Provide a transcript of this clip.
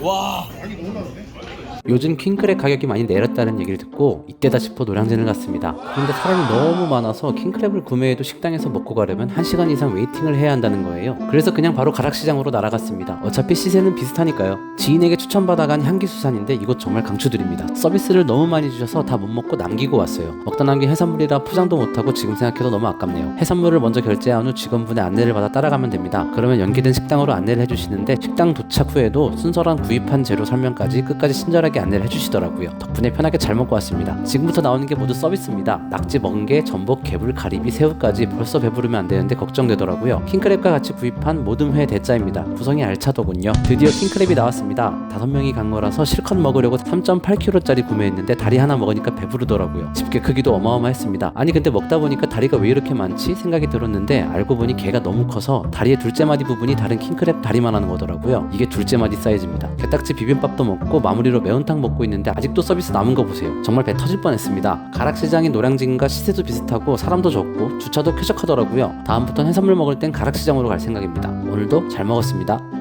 와. 요즘 킹크랩 가격이 많이 내렸다는 얘기를 듣고 이때다 싶어 노량진을 갔습니다. 그런데 사람이 너무 많아서 킹크랩을 구매해도 식당에서 먹고 가려면 1시간 이상 웨이팅을 해야 한다는 거예요. 그래서 그냥 바로 가락시장으로 날아갔습니다. 어차피 시세는 비슷하니까요. 지인에게 추천받아 간 향기수산인데 이곳 정말 강추드립니다. 서비스를 너무 많이 주셔서 다 못 먹고 남기고 왔어요. 먹다 남긴 해산물이라 포장도 못하고 지금 생각해도 너무 아깝네요. 해산물을 먼저 결제한 후 직원분의 안내를 받아 따라가면 됩니다. 그러면 연계된 식당으로 안내를 해주시는데 식당 도착 후에도 순서랑 구입한 재료 설명까지 끝까지 친절하게 안내를 해주시더라고요. 덕분에 편하게 잘 먹고 왔습니다. 지금부터 나오는 게 모두 서비스입니다. 낙지, 멍게, 전복, 개불, 가리비, 새우까지 벌써 배부르면 안 되는데 걱정되더라고요. 킹크랩과 같이 구입한 모듬 회 대짜입니다. 구성이 알차더군요. 드디어 킹크랩이 나왔습니다. 다섯 명이 간 거라서 실컷 먹으려고 3.8kg짜리 구매했는데 다리 하나 먹으니까 배부르더라고요. 집게 크기도 어마어마했습니다. 아니 근데 먹다 보니까 다리가 왜 이렇게 많지 생각이 들었는데 알고 보니 개가 너무 커서 다리의 둘째 마디 부분이 다른 킹크랩 다리만 하는 거더라고요. 이게 둘째 마디 사이즈입니다. 게딱지 비빔밥도 먹고 마무리로 매운 탕 먹고 있는데 아직도 서비스 남은 거 보세요. 정말 배 터질 뻔했습니다. 가락시장인 노량진과 시세도 비슷하고 사람도 적고 주차도 쾌적하더라고요. 다음부터는 해산물 먹을 땐 가락시장으로 갈 생각입니다. 오늘도 잘 먹었습니다.